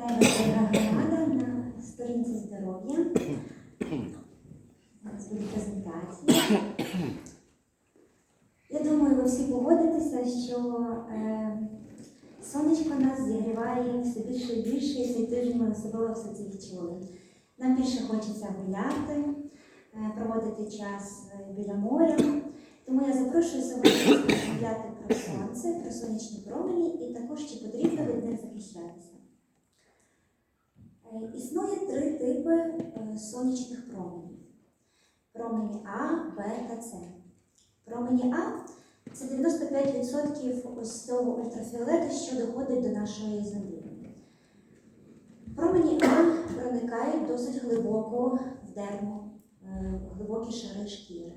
Вітаю громада на сторінці здоров'я. Зараз буде презентація. Я думаю, ви всі погодитеся, що е, сонечко нас зігріває все більше і більше, і цей тиждень ми особливо все це відчули. Нам більше хочеться гуляти, е, проводити час е, біля моря. Тому я запрошую сьогодні розмовляти про сонце, про сонячні промені і також чи потрібно від них захищатися. Е, Існує три типи е, сонячних променів: промені А, Б та С. Промені А це 95% ось цього ультрафіолету, що доходить до нашої землі. Промені А проникають досить глибоко в дерму, е, глибокі шари шкіри.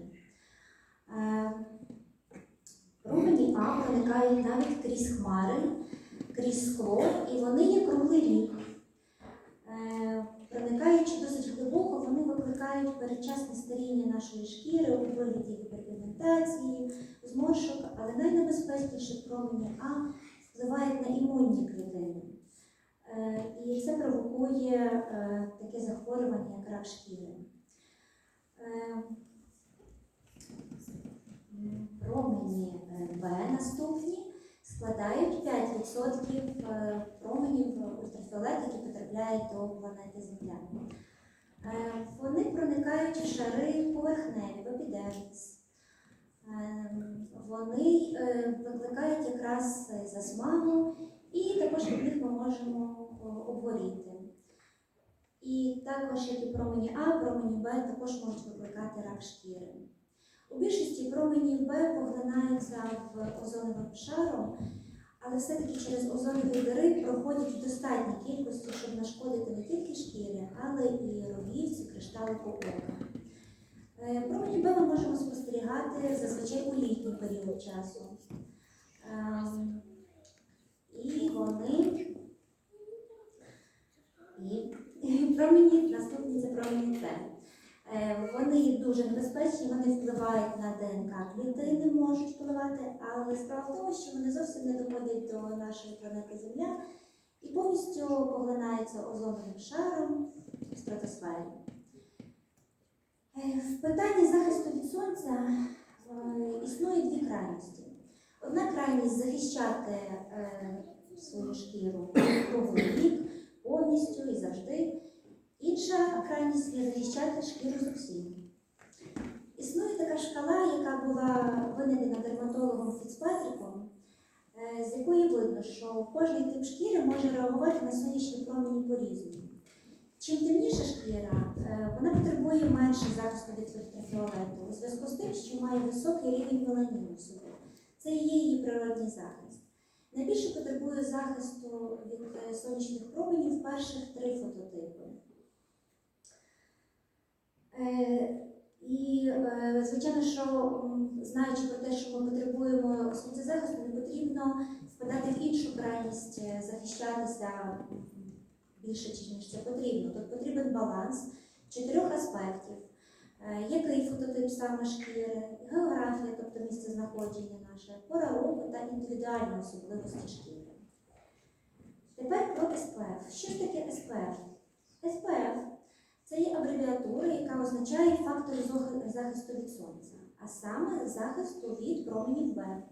Промені А проникають навіть крізь хмари, крізь скло, і вони є круглий рік. Проникаючи досить глибоко, вони викликають передчасне старіння нашої шкіри у вигляді гіперпігментації, зморшок, але найнебезпечніше промені А впливають на імунні клітини. Е, І це провокує е, таке захворювання, як рак шкіри. Е, Промені Б наступні складають 5% е, променів ультрафіолету, які потрапляють до планети Земля. Е, Вони проникають у шари поверхневі, в епідерміс. Е, Вони е, викликають якраз засмагу, і також від них ми можемо обгоріти. І також, як і промені А, промені Б також можуть викликати рак шкіри. У більшості променів Б поглинаються в озоновим шаром, але все-таки через озонові дири проходять в достатній кількості, щоб нашкодити не тільки шкірі, але і рогівці, кришталику ока. Промені Б ми можемо спостерігати зазвичай у літній період часу. Ем, І вони і промені, наступні це промені С. Е, Вони дуже небезпечні, вони впливають на ДНК впливати, але справа в тому, що вони зовсім не доходять до нашої планети Земля і повністю поглинаються озоновим шаром в стратосфері. В питанні захисту від сонця е, існує дві крайності. Одна крайність захищати е, свою шкіру круглий рік повністю і завжди. Інша крайність захищати шкіру зовсім. Існує така шкала, яка була винайдена дерматологом Фіцпатріком, е, з якої видно, що кожний тип шкіри може реагувати на сонячні промені по-різному. Чим темніша шкіра, е, вона потребує менше захисту від ультрафіолету, у зв'язку з тим, що має високий рівень меланіну в собі. Це і є її природний захист. Найбільше потребує захисту від е, сонячних променів перших три фототипи. І, е, звичайно, що знаючи про те, що ми потребуємо сонцезахисту, не потрібно впадати в іншу крайність, е, захищатися більше, ніж це потрібно. Тут потрібен баланс чотирьох аспектів. Е, Який фототип саме шкіри, географія, тобто місце знаходження наше, пора року та індивідуальні особливості шкіри. Тепер про СПФ. Що ж таке СПФ? СПФ це є абревіатура, яка означає фактор захисту від сонця, а саме захисту від променів Б.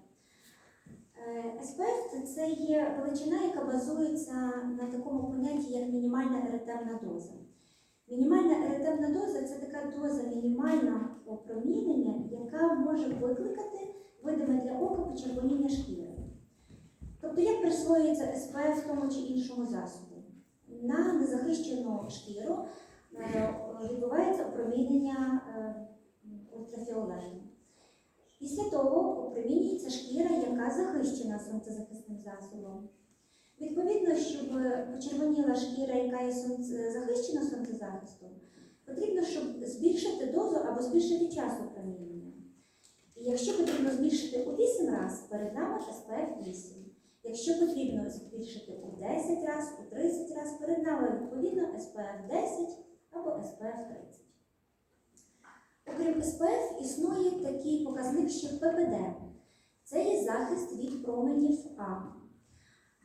Е, СПФ це є величина, яка базується на такому понятті, як мінімальна еретемна доза. Мінімальна еретемна доза це така доза мінімального опромінення, яка може викликати видиме для ока почервоніння шкіри. Тобто, як присвоюється СПФ в тому чи іншому засобу? На незахищену шкіру відбувається опромінення е, ультрафіолету. Після того опромінюється шкіра, яка захищена сонцезахисним засобом. Відповідно, щоб почервоніла шкіра, яка є захищена сонцезахистом, потрібно, щоб збільшити дозу або збільшити час опромінення. І якщо потрібно збільшити у 8 разів, перед нами SPF 8. Якщо потрібно збільшити у 10 разів, у 30 разів, перед нами відповідно SPF 10 або SPF 30. Окрім SPF, існує такий показник ще ППД. Це є захист від променів А.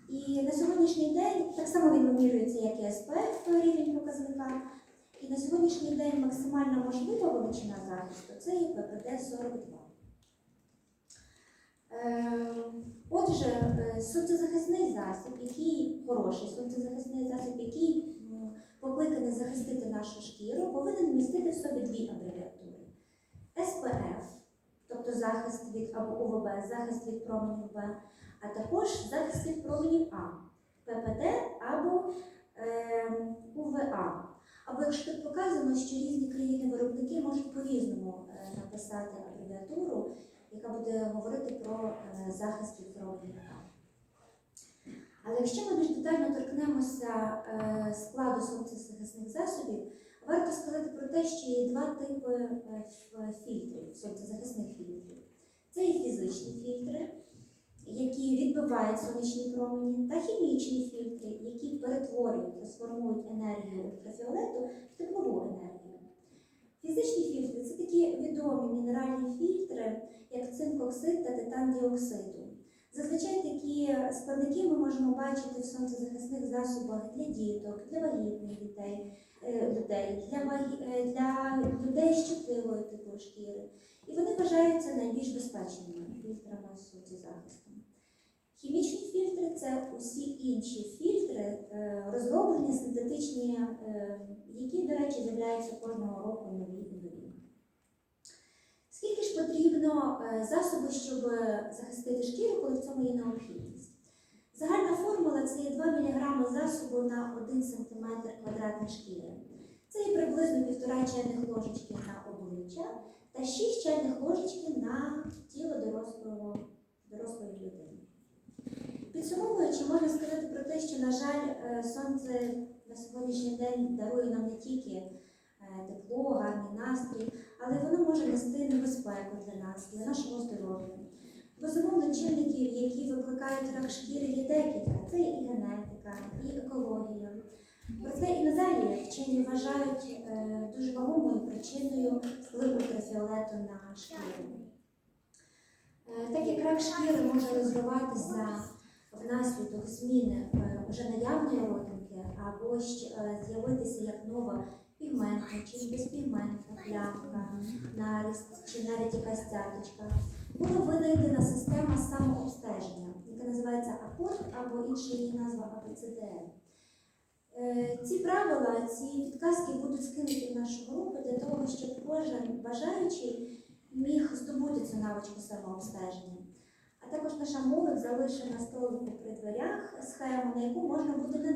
І на сьогоднішній день так само він вимірюється, як і СПФ рівень показника. І на сьогоднішній день максимальна можлива величина захисту це є ППД 42. Е, Отже, е, сонцезахисний засіб, який хороший сонцезахисний засіб, який покликаний захистити нашу шкіру, повинен містити в собі дві абревіатури: СПФ, тобто захист від або УВБ, захист від променів Б, а також захист від променів А, ППД або е, УВА. Або якщо тут показано, що різні країни-виробники можуть по-різному е, написати абревіатуру, яка буде говорити про е, захист від променів А. Але якщо ми більш детально торкнемося е, складу сонцезахисних засобів, варто сказати про те, що є два типи е, фільтрів, сонцезахисних фільтрів. Це і фізичні фільтри, які відбивають сонячні промені, та хімічні фільтри, які перетворюють, трансформують енергію ультрафіолету в теплову енергію. Фізичні фільтри це такі відомі мінеральні фільтри, як цинкоксид та титан-діоксиду. Зазвичай такі складники ми можемо бачити в сонцезахисних засобах для діток, для вагітних дітей, е, людей, для, е, для людей з чутливою типу шкіри. І вони вважаються найбільш безпечними фільтрами сонцезахисту. Хімічні фільтри це усі інші фільтри, е, розроблені синтетичні, які, до речі, з'являються кожного року нові і нові. Скільки ж потрібно е, засобу, щоб захистити шкіру, коли в цьому є необхідність? Загальна формула це є 2 мг засобу на 1 см квадратної шкіри. Це є приблизно 1,5 чайних ложечки на обличчя та 6 чайних ложечки на тіло дорослого, дорослої людини. Підсумовуючи, можна сказати про те, що, на жаль, е, сонце на сьогоднішній день дарує нам не тільки е, тепло, гарний настрій, але воно може нести небезпеку для нас, для нашого здоров'я. Безумовно, чинників, які викликають рак шкіри, є декілька. Це і генетика, і екологія. Проте і надалі вчені вважають е, дуже вагомою причиною впливу ультрафіолету на шкіру. Е, так як рак шкіри може розвиватися внаслідок зміни е, вже наявної родинки, або е, з'явитися як нова пігментна чи безпігментна плямка, наріст чи навіть якась цяточка, була винайдена система самообстеження, яка називається АКОРД або інша її назва АБЦДР. Е, Ці правила, ці підказки будуть скинуті в нашу групу для того, щоб кожен бажаючий міг здобути цю навичку самообстеження. А також наша молодь залишить на столику при дверях схему, на яку можна буде е,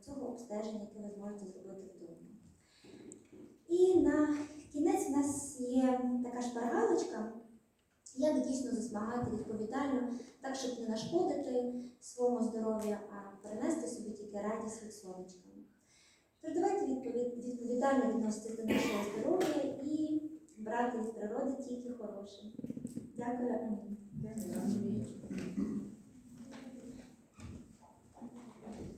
цього обстеження, яке ви зможете зробити вдома. І на кінець у нас є така шпаргалочка, як дійсно засмагати відповідально, так, щоб не нашкодити своєму здоров'ю, а перенести собі тільки радість від сонечка. Тож давайте відповідально відносити до нашого здоров'я і брати від природи тільки хороше. Дякую.